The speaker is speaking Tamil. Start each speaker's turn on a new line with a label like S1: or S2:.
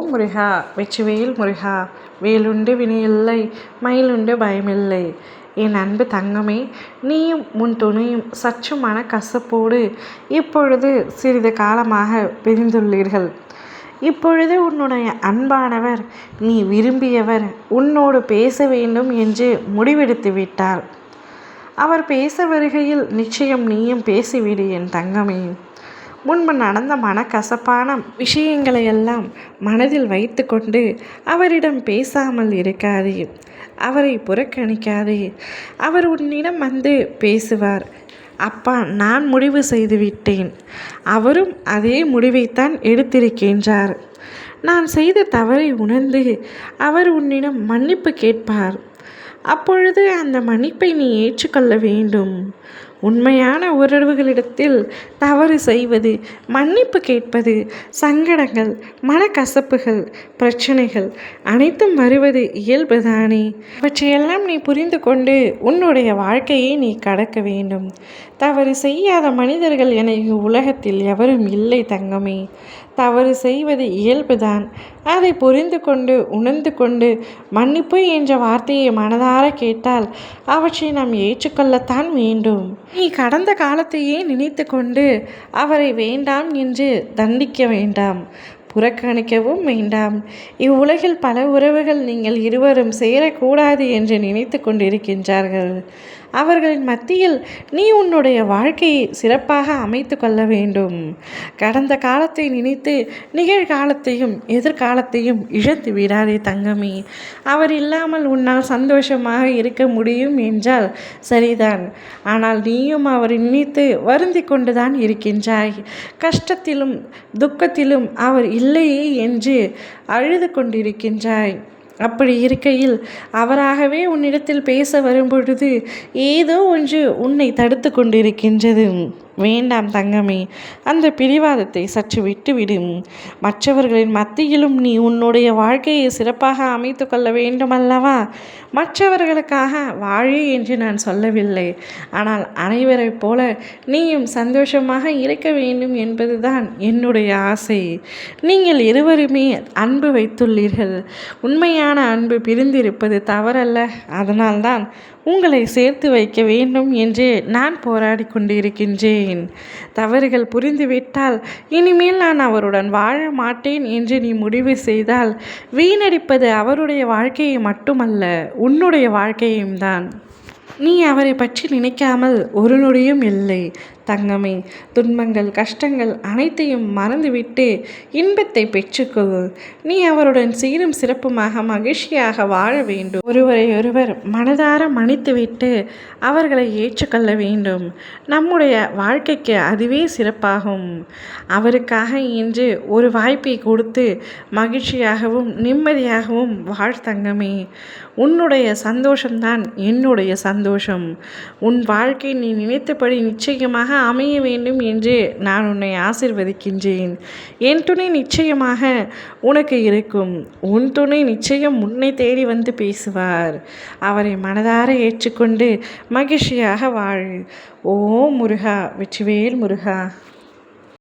S1: ஓம் முருகா. வெச்சுவேல் முருகா. வேலுண்டு வினையில்லை மயிலுண்டு பயமில்லை. என் அன்பு தங்கமே நீயும் உன் துணையும் சற்று மன கசப்போடு இப்பொழுது சிறிது காலமாக பிரிந்துள்ளீர்கள் இப்பொழுது உன்னுடைய அன்பானவர் நீ விரும்பியவர் உன்னோடு பேச வேண்டும் என்று முடிவெடுத்து விட்டார். அவர் பேச வருகையில் நிச்சயம் நீயும் பேசிவிடு என் தங்கமே. முன்பு நடந்த மனக்கசப்பான விஷயங்களை எல்லாம் மனதில் வைத்து கொண்டு அவரிடம் பேசாமல் இருக்காதே. அவரை புறக்கணிக்காதே. அவர் உன்னிடம் வந்து பேசுவார். அப்பா நான் முடிவு செய்துவிட்டேன் அவரும் அதே முடிவைத்தான் எடுத்திருக்கின்றார். நான் செய்த தவறை உணர்ந்து அவர் உன்னிடம் மன்னிப்பு கேட்பார். அப்பொழுது அந்த மன்னிப்பை நீ ஏற்றுக்கொள்ள வேண்டும். உண்மையான உறவுகளிடத்தில் தவறு செய்வது மன்னிப்பு கேட்பது சங்கடங்கள் மனக்கசப்புகள் பிரச்சனைகள் அனைத்தும் வருவது இயல்புதானே? அவற்றையெல்லாம் நீ புரிந்து கொண்டு உன்னுடைய வாழ்க்கையை நீ கடக்க வேண்டும். தவறு செய்யாத மனிதர்கள் என உலகத்தில் எவரும் இல்லை தங்கமே. தவறு செய்வது இயல்புதான். அதை புரிந்து கொண்டு உணர்ந்து கொண்டு மன்னிப்பு என்ற வார்த்தையை மனதார கேட்டால் அவற்றை நாம் ஏற்றுக்கொள்ளத்தான் வேண்டும். நீ கடந்த காலத்தையே நினைத்து கொண்டு அவரை வேண்டாம் என்று தண்டிக்க வேண்டாம் புறக்கணிக்கவும் வேண்டாம். இவ்வுலகில் பல உறவுகள் நீங்கள் இருவரும் சேரக்கூடாது என்று நினைத்து கொண்டிருக்கின்றார்கள் அவர்களின் மத்தியில் நீ உன்னுடைய வாழ்க்கையை சிறப்பாக அமைத்து கொள்ள வேண்டும். கடந்த காலத்தை நினைத்து நிகழ்காலத்தையும் எதிர்காலத்தையும் இழந்து விடாதே தங்கமி. அவர் இல்லாமல் உன்னால் சந்தோஷமாக இருக்க முடியும் என்றால் சரிதான். ஆனால் நீயும் அவரை நினைத்து வருந்தி கொண்டுதான் இருக்கின்றாய். கஷ்டத்திலும் துக்கத்திலும் அவர் இல்லையே என்று அழுது கொண்டிருக்கின்றாய். அப்படி இருக்கையில் அவராகவே உன்னிடத்தில் பேச வரும்பொழுது ஏதோ ஒன்று உன்னை தடுத்து கொண்டிருக்கின்றது. வேண்டாம் தங்கமே அந்த பிடிவாதத்தை சற்று விட்டுவிடும். மற்றவர்களின் மத்தியிலும் நீ உன்னுடைய வாழ்க்கையை சிறப்பாக அமைத்து கொள்ள வேண்டும் அல்லவா மற்றவர்களுக்காக வாழி என்று நான் சொல்லவில்லை. ஆனால் அனைவரைப் போல நீயும் சந்தோஷமாக இருக்க வேண்டும் என்பதுதான் என்னுடைய ஆசை. நீங்கள் இருவருமே அன்பு வைத்துள்ளீர்கள். உண்மையான அன்பு பிரிந்திருப்பது தவறல்ல. அதனால்தான் உங்களை சேர்த்து வைக்க வேண்டும் என்று நான் போராடி கொண்டிருக்கின்றேன். தவறுகள் புரிந்துவிட்டால் இனிமேல் நான் அவருடன் வாழ மாட்டேன் என்று நீ முடிவு செய்தால் வீணடிப்பது அவருடைய வாழ்க்கையை மட்டுமல்ல உன்னுடைய வாழ்க்கையும் தான். நீ அவரை பற்றி நினைக்காமல் ஒரு நொடியும் இல்லை. தங்கமே. துன்பங்கள் கஷ்டங்கள் அனைத்தையும் மறந்துவிட்டு இன்பத்தை பெற்றுக்கொள். நீ அவருடன் சீரும் சிறப்புமாக மகிழ்ச்சியாக வாழ வேண்டும். ஒருவரை ஒருவர் மனதார மன்னித்துவிட்டு அவர்களை ஏற்றுக்கொள்ள வேண்டும். நம்முடைய வாழ்க்கைக்கு அதுவே சிறப்பாகும். அவருக்காக இன்று ஒரு வாய்ப்பை கொடுத்து மகிழ்ச்சியாகவும் நிம்மதியாகவும் வாழ் தங்கமே. உன்னுடைய சந்தோஷம்தான் என்னுடைய சந்தோஷம். உன் வாழ்க்கை நீ நினைத்தபடி நிச்சயமாக அமைய வேண்டும் என்று நான் உன்னை ஆசிர்வதிக்கின்றேன். என் துணை நிச்சயமாக உனக்கு இருக்கும். உன் துணை நிச்சயம் உன்னை தேடி வந்து பேசுவார். அவரை மனதார ஏற்றுக்கொண்டு மகிழ்ச்சியாக வாழ். ஓ முருகா வெற்றிவேல் முருகா.